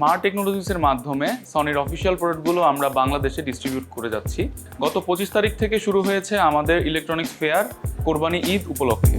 Smart টেকনোলজিসের মাধ্যমে সনির official প্রোডাক্টগুলো আমরা বাংলাদেশে ডিস্ট্রিবিউট করে যাচ্ছি। গত পঁচিশ তারিখ থেকে শুরু হয়েছে আমাদের ইলেকট্রনিক্স ফেয়ার কোরবানি ঈদ উপলক্ষে।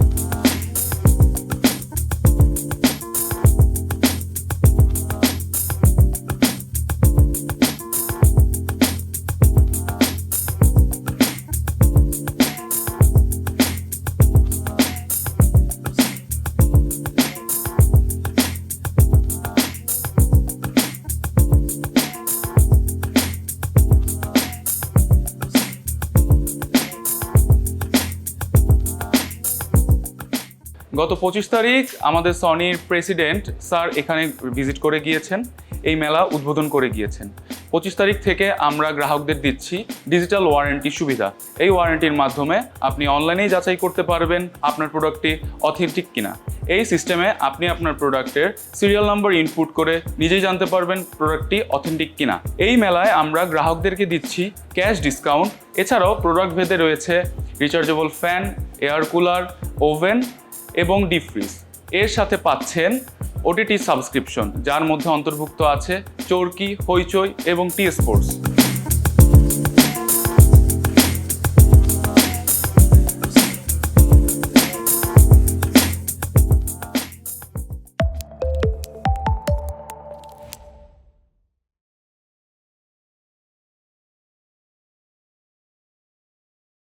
গত পঁচিশ তারিখ আমাদের সনির প্রেসিডেন্ট স্যার এখানে ভিজিট করে গিয়েছেন, এই মেলা উদ্বোধন করে গিয়েছেন। পঁচিশ তারিখ থেকে আমরা গ্রাহকদের দিচ্ছি ডিজিটাল ওয়ারেন্টি সুবিধা। এই ওয়ারেন্টির মাধ্যমে আপনি অনলাইনেই যাচাই করতে পারবেন আপনার প্রোডাক্টটি অথেন্টিক কিনা। এই সিস্টেমে আপনি আপনার প্রোডাক্টের সিরিয়াল নাম্বার ইনপুট করে নিজেই জানতে পারবেন প্রোডাক্টটি অথেন্টিক কিনা। এই মেলায় আমরা গ্রাহকদেরকে দিচ্ছি ক্যাশ ডিসকাউন্ট। এছাড়াও প্রোডাক্ট ভেদে রয়েছে rechargeable fan, air cooler, oven এবং ডিপ ফ্রিজ। এর সাথে পাচ্ছেন ওটিটি সাবস্ক্রিপশন, যার মধ্যে অন্তর্ভুক্ত আছে চরকি, হইচই এবং টি স্পোর্টস।